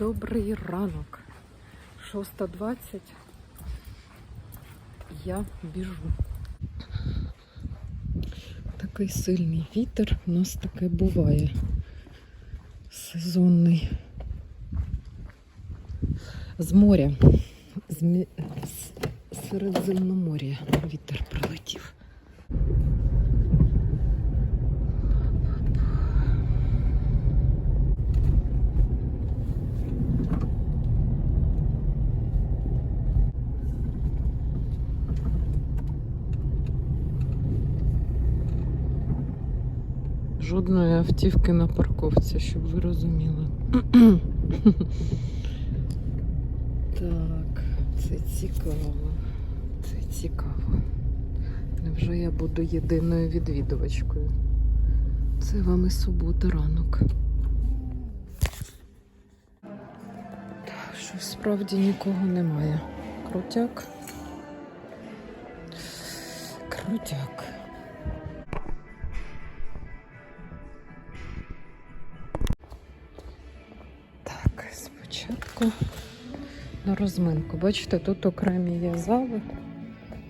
Добрий ранок. 6.20. Я біжу. Такий сильний вітер. У нас таке буває. Сезонний. З моря. З. Середземномор'я вітер Жодної автівки на парковці, щоб ви розуміли. так, це цікаво. Це цікаво. Невже я буду єдиною відвідувачкою? Це вам і субота ранок. Так, що справді нікого немає. Крутяк. Крутяк. На розминку. Бачите, тут окремі є зали.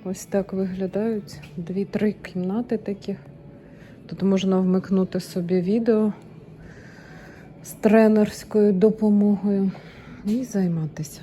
Ось так виглядають дві-три кімнати такі. Тут можна вмикнути собі відео з тренерською допомогою і займатися.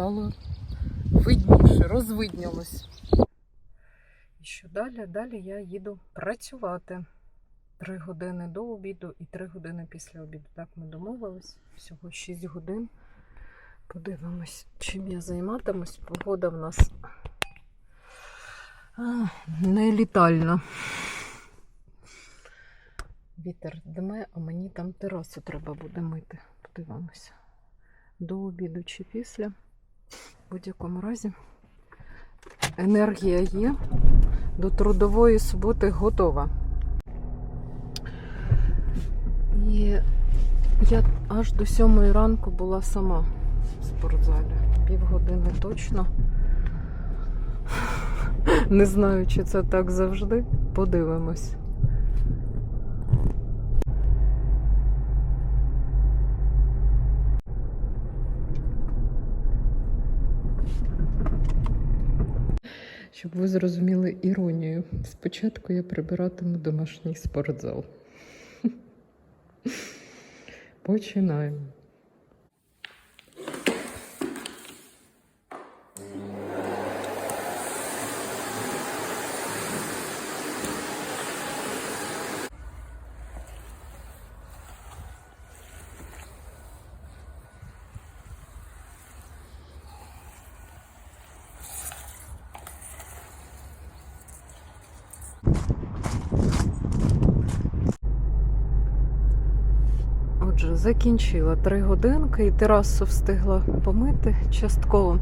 Стало видніше, розвиднілось. І що далі? Далі я їду працювати. Три години до обіду і три години після обіду. Так ми домовились. Всього 6 годин. Подивимось, чим я займатимусь. Погода в нас а, не літальна. Вітер дме, а мені там терасу треба буде мити. Подивимося. До обіду чи після. Будь-якому разі енергія є. До трудової суботи готова. І я аж до сьомої ранку була сама в спортзалі. Півгодини точно. Не знаю, чи це так завжди. Подивимось. Щоб ви зрозуміли іронію. Спочатку я прибиратиму домашній спортзал. Починаємо. Отже, закінчила три годинки і терасу встигла помити частково.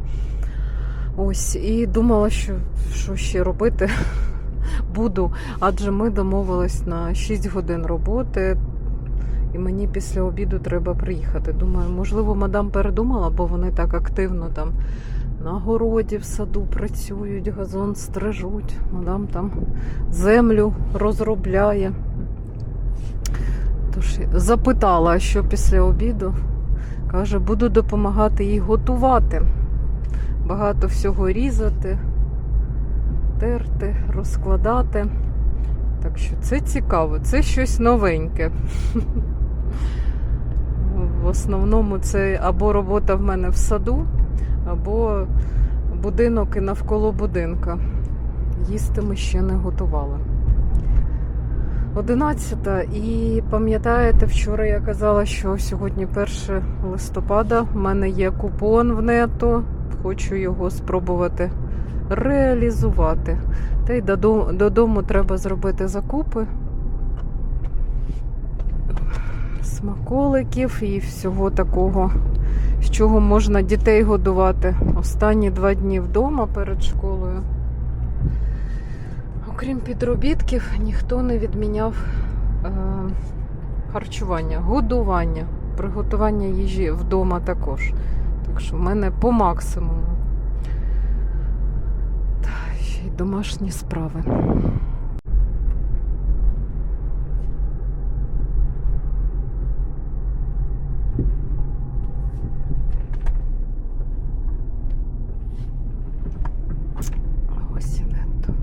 Ось, і думала, що, що ще робити буду, адже ми домовились на 6 годин роботи, і мені після обіду треба приїхати. Думаю, можливо, мадам передумала, бо вони так активно там на городі в саду працюють, газон стрижуть, мадам там землю розробляє. Тож запитала, що після обіду. Каже, буду допомагати їй готувати. Багато всього різати, терти, розкладати. Так що це цікаво, це щось новеньке. В основному це або робота в мене в саду, або будинок і навколо будинка. Їсти ми ще не готували. 11 і пам'ятаєте, вчора я казала, що сьогодні 1 листопада. в мене є купон в нето. Хочу його спробувати реалізувати. Та й додому треба зробити закупи. Смаколиків і всього такого, з чого можна дітей годувати. Останні два дні вдома перед школою. Окрім підробітків, ніхто не відміняв е, харчування, годування, приготування їжі вдома також. Так що в мене по максимуму. Та ще й домашні справи. Ось і нето.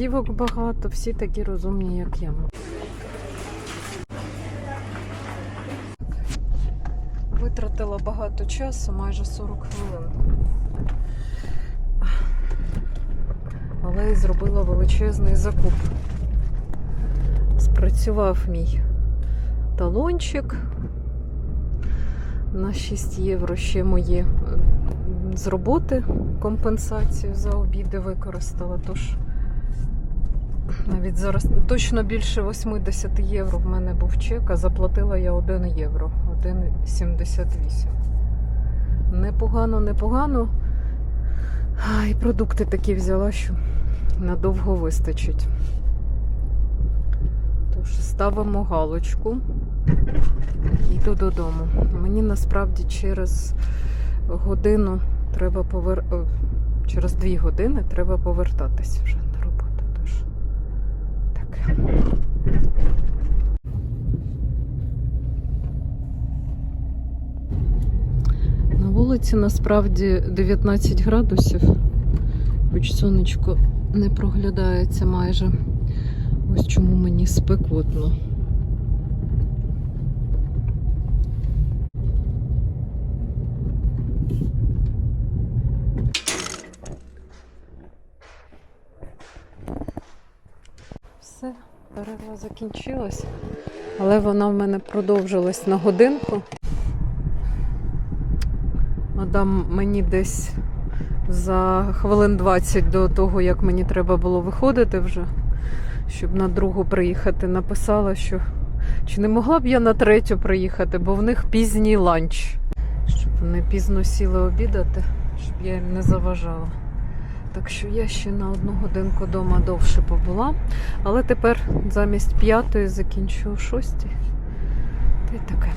Автівок багато, всі такі розумні, як я. Витратила багато часу, майже 40 хвилин. Але й зробила величезний закуп. Спрацював мій талончик на 6 євро ще мої з роботи компенсацію за обіди використала. Тож навіть зараз точно більше 80 євро в мене був чек, а заплатила я 1 євро, 1,78. Непогано, непогано. А, і продукти такі взяла, що надовго вистачить. Тож ставимо галочку. Йду додому. Мені насправді через годину треба повер... через дві години треба повертатись вже на роботу. Тож так. На вулиці насправді 19 градусів, хоч сонечко не проглядається майже. Ось чому мені спекотно. Все, перерва закінчилась, але вона в мене продовжилась на годинку. Мадам мені десь за хвилин 20 до того, як мені треба було виходити вже, щоб на другу приїхати, написала, що чи не могла б я на третю приїхати, бо в них пізній ланч. Щоб вони пізно сіли обідати, щоб я їм не заважала. Так що я ще на одну годинку вдома довше побула. Але тепер замість п'ятої закінчу о шостій. Та й таке.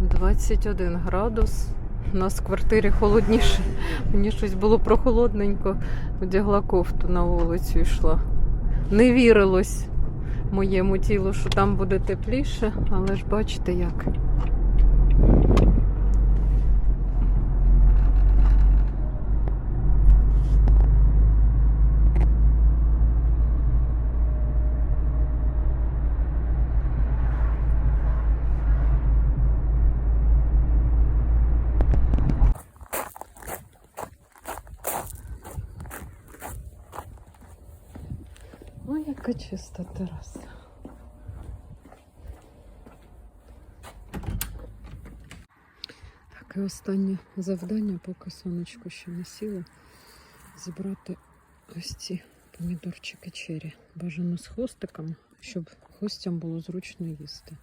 Двадцять один градус. У нас в квартирі холодніше. Мені щось було прохолодненько. Одягла кофту на вулицю і йшла. Не вірилось моєму тілу, що там буде тепліше, але ж бачите як. Ой, яка чиста тераса. Так, і останнє завдання, поки сонечко ще не сіло, зібрати ось ці помідорчики чері. Бажано з хвостиком, щоб гостям було зручно їсти.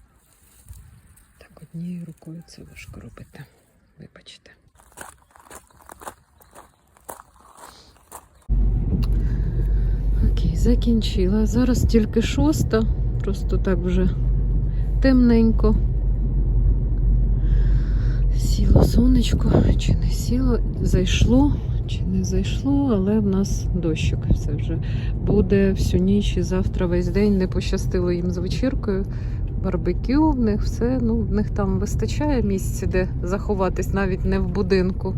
Так, однією рукою це важко робити. Вибачте. Окей, закінчила. Зараз тільки шоста, просто так вже темненько. Сіло сонечко, чи не сіло, зайшло, чи не зайшло, але в нас дощик все вже буде всю ніч і завтра весь день. Не пощастило їм з вечіркою. барбекю, в них все. Ну, в них там вистачає місця, де заховатись, навіть не в будинку.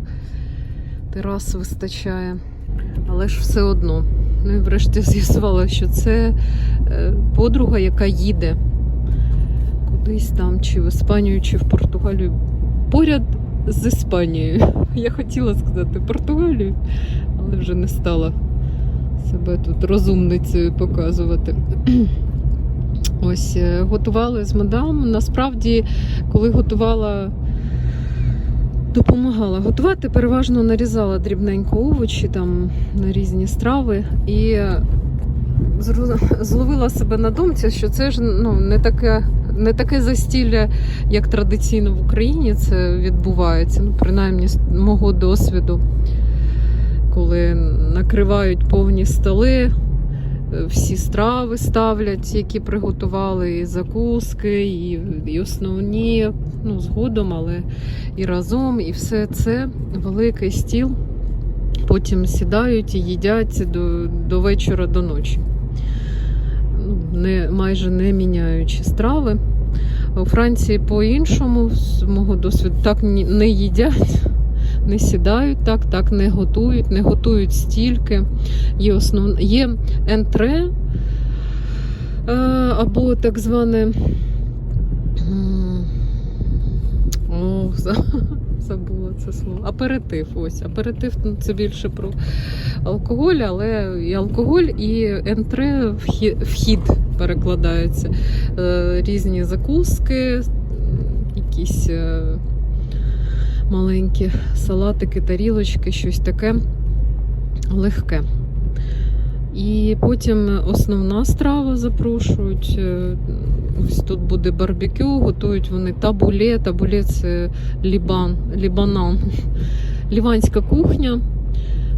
Терас вистачає. Але ж все одно. Ну і врешті з'ясувала, що це е, подруга, яка їде кудись там, чи в Іспанію, чи в Португалію. Поряд з Іспанією. Я хотіла сказати Португалію, але вже не стала себе тут розумницею показувати. Ось е, готували з мадам. Насправді, коли готувала, допомагала готувати, переважно нарізала дрібненько овочі там на різні страви і е, зловила себе на думці, що це ж ну, не таке. Не таке застілля, як традиційно в Україні це відбувається, ну, принаймні з мого досвіду, коли накривають повні столи, е, всі страви ставлять, які приготували, і закуски, і, і основні, ну, згодом, але і разом, і все це великий стіл. Потім сідають і їдять до, до вечора, до ночі. Не, майже не міняючи страви. У Франції по-іншому, з мого досвіду, так не їдять, не сідають так, так не готують, не готують стільки. Є, основ... Є ентре е, або так зване. Забула це слово. Аперитив. Ось. Аперитив це більше про алкоголь, але і алкоголь, і ентре вхід перекладаються. Е, Різні закуски, якісь е, маленькі салатики, тарілочки, щось таке легке. І потім основна страва запрошують. Е, Ось тут буде барбекю, готують вони табуле. Табуле це лібан, лібанан, ліванська кухня.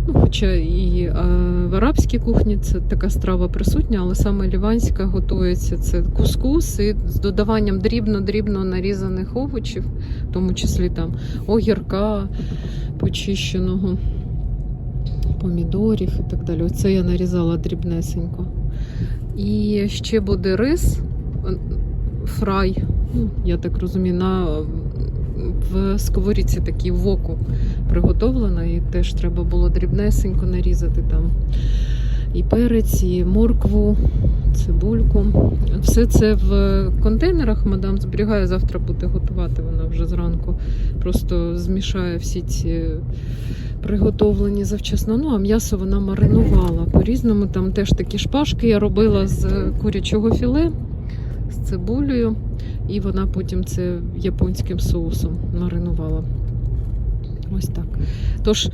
Ну, хоча і е, в арабській кухні це така страва присутня, але саме ліванська готується це кускус і з додаванням дрібно-дрібно нарізаних овочів, в тому числі там огірка почищеного, помідорів і так далі. Оце я нарізала дрібнесенько. І ще буде рис, е, фрай, ну, я так розумію, на, в сковорідці такій в оку приготовлена, і теж треба було дрібнесенько нарізати там і перець, і моркву, цибульку. Все це в контейнерах мадам зберігає, завтра буде готувати вона вже зранку. Просто змішає всі ці приготовлені завчасно. Ну, а м'ясо вона маринувала. По-різному там теж такі шпажки я робила з курячого філе, з цибулею, і вона потім це японським соусом маринувала. Ось так. Тож,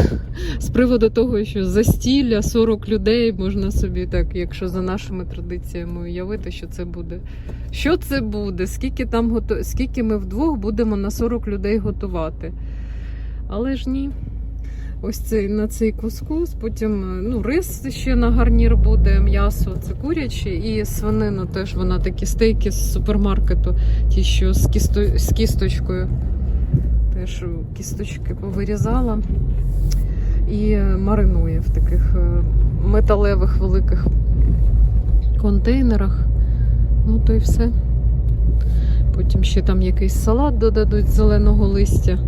з приводу того, що застілля 40 людей, можна собі так, якщо за нашими традиціями уявити, що це буде. Що це буде? Скільки там гото... скільки ми вдвох будемо на 40 людей готувати? Але ж ні. Ось цей на цей кускус, потім ну, рис ще на гарнір буде, м'ясо це куряче, і свинину теж вона такі стейки з супермаркету, ті, що з, кісто... з кісточкою. Теж кісточки повирізала і маринує в таких е, металевих великих контейнерах. Ну, то й все. Потім ще там якийсь салат додадуть з зеленого листя.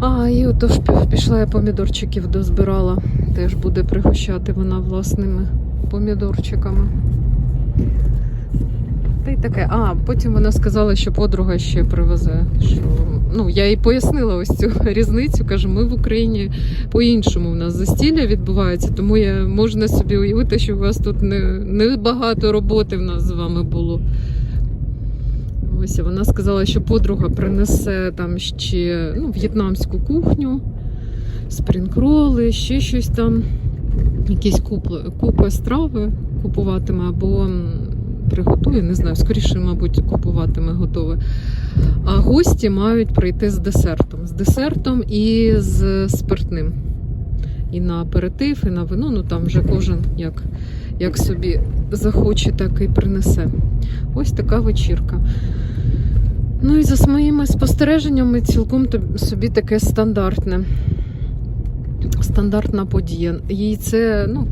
А, і отож пішла я помідорчиків дозбирала. Теж буде пригощати вона власними помідорчиками. Та й таке. А, потім вона сказала, що подруга ще привезе. Що... Ну, я їй пояснила ось цю різницю. Кажу, ми в Україні по-іншому в нас застілля відбувається, тому я можна собі уявити, що у вас тут не, не багато роботи в нас з вами було. Ось вона сказала, що подруга принесе там ще ну, в'єтнамську кухню, спрінкроли, ще щось там, якісь купи, купи страви купуватиме або приготує, не знаю, скоріше, мабуть, купуватиме готове. А гості мають прийти з десертом. З десертом і з спиртним. І на аперитив, і на вино. Ну там вже кожен як, як собі захоче, так і принесе. Ось така вечірка. Ну і за моїми спостереженнями, цілком собі таке стандартне. Стандартна подія. Їй це, ну,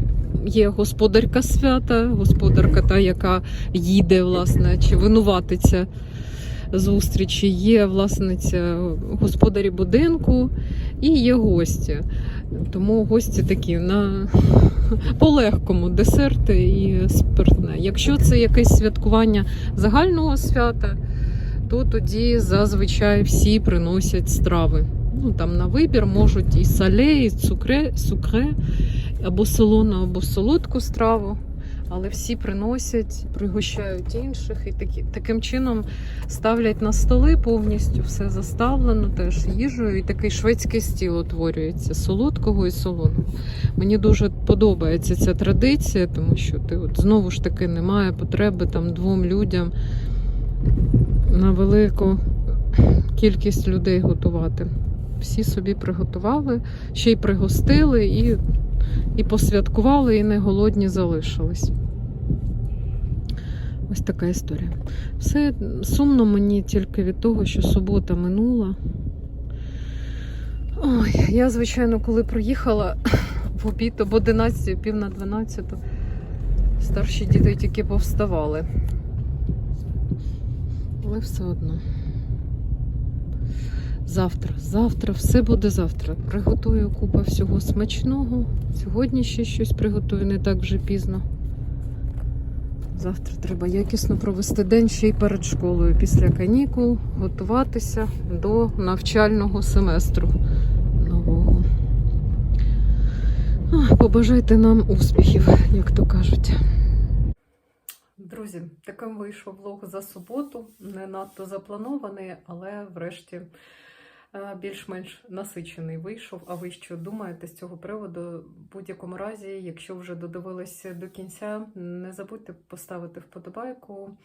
є господарка свята, господарка та, яка їде, власне, чи винуватиця зустрічі, є власниця господарі будинку і є гості. Тому гості такі на по-легкому десерти і спиртне. Якщо це якесь святкування загального свята, то тоді зазвичай всі приносять страви. Ну, там на вибір можуть і сале, і цукре, цукре, або солону, або солодку страву. Але всі приносять, пригощають інших і такі, таким чином ставлять на столи повністю все заставлено, теж їжею, і такий шведський стіл утворюється солодкого і солоного. Мені дуже подобається ця традиція, тому що ти от знову ж таки немає потреби там двом людям на велику кількість людей готувати. Всі собі приготували, ще й пригостили і, і посвяткували, і не голодні залишились. Ось така історія. Все сумно мені тільки від того, що субота минула. Ой, я, звичайно, коли проїхала в обід об 11, пів на 12, старші діти тільки повставали. Але все одно. Завтра, завтра, все буде завтра. Приготую купа всього смачного. Сьогодні ще щось приготую, не так вже пізно. Завтра треба якісно провести день ще й перед школою після канікул, готуватися до навчального семестру нового. Побажайте нам успіхів, як то кажуть. Друзі, таким вийшов влог за суботу. Не надто запланований, але врешті більш-менш насичений вийшов. А ви що думаєте з цього приводу? В будь-якому разі, якщо вже додивилися до кінця, не забудьте поставити вподобайку.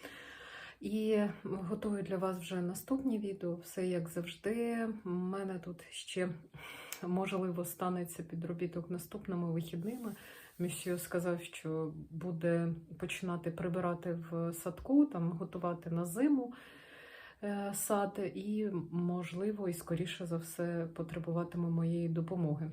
І готую для вас вже наступні відео. Все як завжди. У мене тут ще можливо станеться підробіток наступними вихідними. Місьо сказав, що буде починати прибирати в садку, там готувати на зиму е, сад, і, можливо, і скоріше за все потребуватиме моєї допомоги.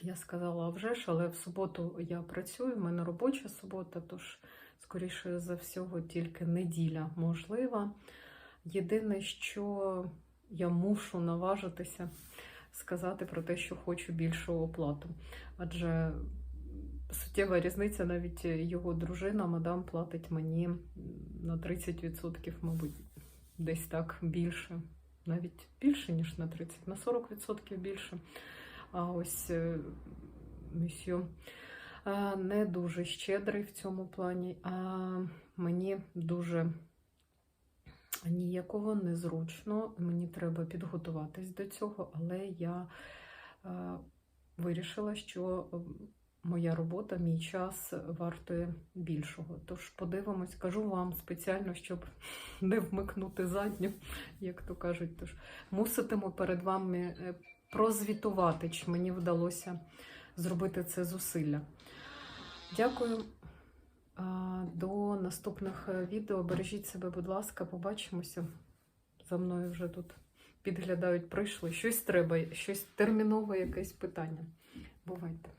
Я сказала, а вже ж, але в суботу я працюю, в мене робоча субота, тож, скоріше за всього, тільки неділя можлива. Єдине, що я мушу наважитися сказати про те, що хочу більшу оплату. Адже суттєва різниця, навіть його дружина, мадам, платить мені на 30%, мабуть, десь так більше. Навіть більше, ніж на 30%, на 40% більше. А ось е, місьо е, не дуже щедрий в цьому плані, а мені дуже ніякого незручно. Мені треба підготуватись до цього, але я е, вирішила, що моя робота, мій час вартує більшого. Тож подивимось, кажу вам спеціально, щоб не вмикнути задню, як то кажуть. Тож муситиму перед вами е, прозвітувати, чи мені вдалося зробити це зусилля. Дякую. До наступних е, відео. Бережіть себе, будь ласка, побачимося. За мною вже тут підглядають, прийшли. Щось треба, щось термінове, якесь питання. Бувайте.